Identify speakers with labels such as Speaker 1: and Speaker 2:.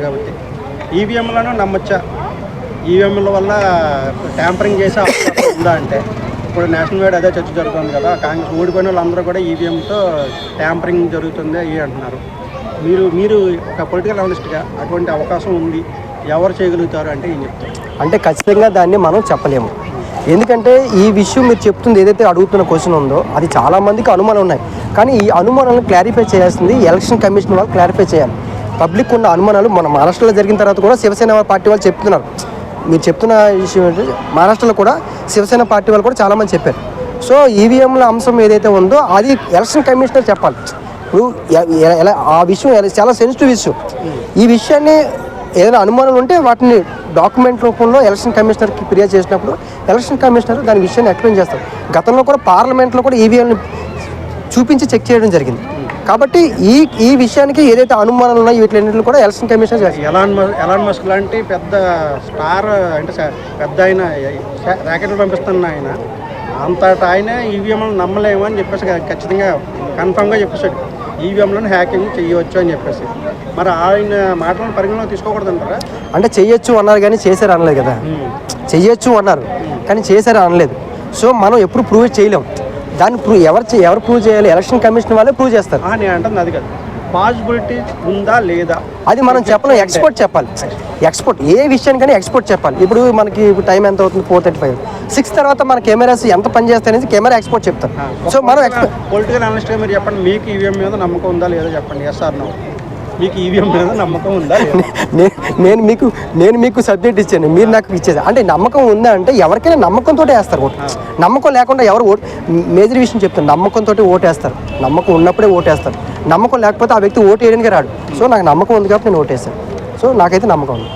Speaker 1: కాబట్టి ఈవీఎంలను నమ్మొచ్చా? ఈవీఎంల వల్ల ట్యాంపరింగ్ చేసే అవకాశం ఉందా అంటే? ఇప్పుడు నేషనల్ వైడ్ అదే చర్చ జరుగుతుంది కదా కాంగ్రెస్ ఓడిపోయిన వాళ్ళందరూ కూడా ఈవీఎంతో ట్యాంపరింగ్ జరుగుతుంది అవి అంటున్నారు. మీరు మీరు ఒక పొలిటికల్ అనలిస్ట్గా అటువంటి అవకాశం ఉంది ఎవరు చేయగలుగుతారు అంటే ఏం చెప్తారు?
Speaker 2: అంటే ఖచ్చితంగా దాన్ని మనం చెప్పలేము. ఎందుకంటే ఈ విషయం మీరు చెప్తుంది ఏదైతే అడుగుతున్న క్వశ్చన్ ఉందో అది చాలా మందికి అనుమానం ఉన్నాయి. కానీ ఈ అనుమానాలను క్లారిఫై చేయాల్సింది ఎలక్షన్ కమిషన్ వాళ్ళు క్లారిఫై చేయాలి. పబ్లిక్ ఉన్న అనుమానాలు మన మహారాష్ట్రలో జరిగిన తర్వాత కూడా శివసేన పార్టీ వాళ్ళు చెప్తున్నారు. మీరు చెప్తున్న విషయం ఏంటంటే మహారాష్ట్రలో కూడా శివసేన పార్టీ వాళ్ళు కూడా చాలామంది చెప్పారు. సో ఈవీఎంల అంశం ఏదైతే ఉందో అది ఎలక్షన్ కమిషనర్ చెప్పాలి. ఇప్పుడు ఎలా ఆ విషయం చాలా సెన్సిటివ్ విషయం. ఈ విషయాన్ని ఏదైనా అనుమానాలు ఉంటే వాటిని డాక్యుమెంట్ రూపంలో ఎలక్షన్ కమిషనర్కి ఫిర్యాదు చేసినప్పుడు ఎలక్షన్ కమిషనర్ దాని విషయాన్ని ఎక్స్ప్లెయిన్ చేస్తారు. గతంలో కూడా పార్లమెంట్లో కూడా ఈవీఎంని చూపించి చెక్ చేయడం జరిగింది. కాబట్టి ఈ ఈ విషయానికి ఏదైతే అనుమానాలు ఉన్నాయో వీటిలన్నింటిని కూడా ఎలక్షన్ చేస్తారు
Speaker 1: ఎలాన్ ఎలాన్ మస్క్ లాంటి పెద్ద స్టార్ అంటే పెద్ద ఆయన ర్యాకెట్లు పంపిస్తున్న ఆయన అంతటా ఆయన ఈవీఎంలను నమ్మలేము అని చెప్పేసి ఖచ్చితంగా కన్ఫామ్గా చెప్పేశాడు. ఈవీఎంలను హ్యాకింగ్ చేయవచ్చు అని చెప్పేసి. మరి ఆయన మాటలను పరిగణలో తీసుకోకూడదంటారా
Speaker 2: అంటే చెయ్యొచ్చు అన్నారు కానీ చేశారు అనలేదు కదా. చెయ్యొచ్చు అన్నారు కానీ చేశారు అనలేదు. సో మనం ఎప్పుడు ప్రూవ్ చేయలేం. దాన్ని ప్రూవ్ ఎవరు ఎవరు ప్రూవ్ చేయాలి? ఎలక్షన్ కమిషన్ వాళ్ళే ప్రూవ్ చేస్తారు.
Speaker 1: నేను అంటుంది అది కాదు. పాసిబిలిటీ ఉందా లేదా?
Speaker 2: అది మనం చెప్పలేం. ఎక్స్పర్ట్ చెప్పాలి. ఎక్స్పోర్ట్ ఏ విషయానికైనా ఎక్స్పోర్ట్ చెప్పాలి. ఇప్పుడు మనకి టైం ఎంత అవుతుంది? Four thirty five. సిక్స్ తర్వాత మన కెమెరాస్ ఎంత పని చేస్తాయి అనేది కెమెరా ఎక్స్పోర్ట్ చెప్తారు. సో మనం
Speaker 1: పొలిటికల్ అనలిస్ట్గా మీరు చెప్పండి. మీకు ఈవీఎం మీద నమ్మకం ఉందా లేదా చెప్పండి? ఎస్ ఆర్ నో మీకు ఈవీఎం మీద నమ్మకం ఉందా
Speaker 2: నేను మీకు నేను మీకు సబ్జెక్ట్ ఇచ్చాను మీరు నాకు ఇచ్చేది. అంటే నమ్మకం ఉందా అంటే ఎవరికైనా నమ్మకంతో వేస్తారు ఓటు. నమ్మకం లేకుండా ఎవరు ఓటు మేజర్ విషయం చెప్తాను నమ్మకంతో ఓటు వేస్తారు నమ్మకం ఉన్నప్పుడే ఓటు వేస్తారు నమ్మకం లేకపోతే ఆ వ్యక్తి ఓటు వేయడానికి రాడు. సో నాకు నమ్మకం ఉంది కాబట్టి నేను ఓటు సో నాకైతే నమ్మకం ఉంది.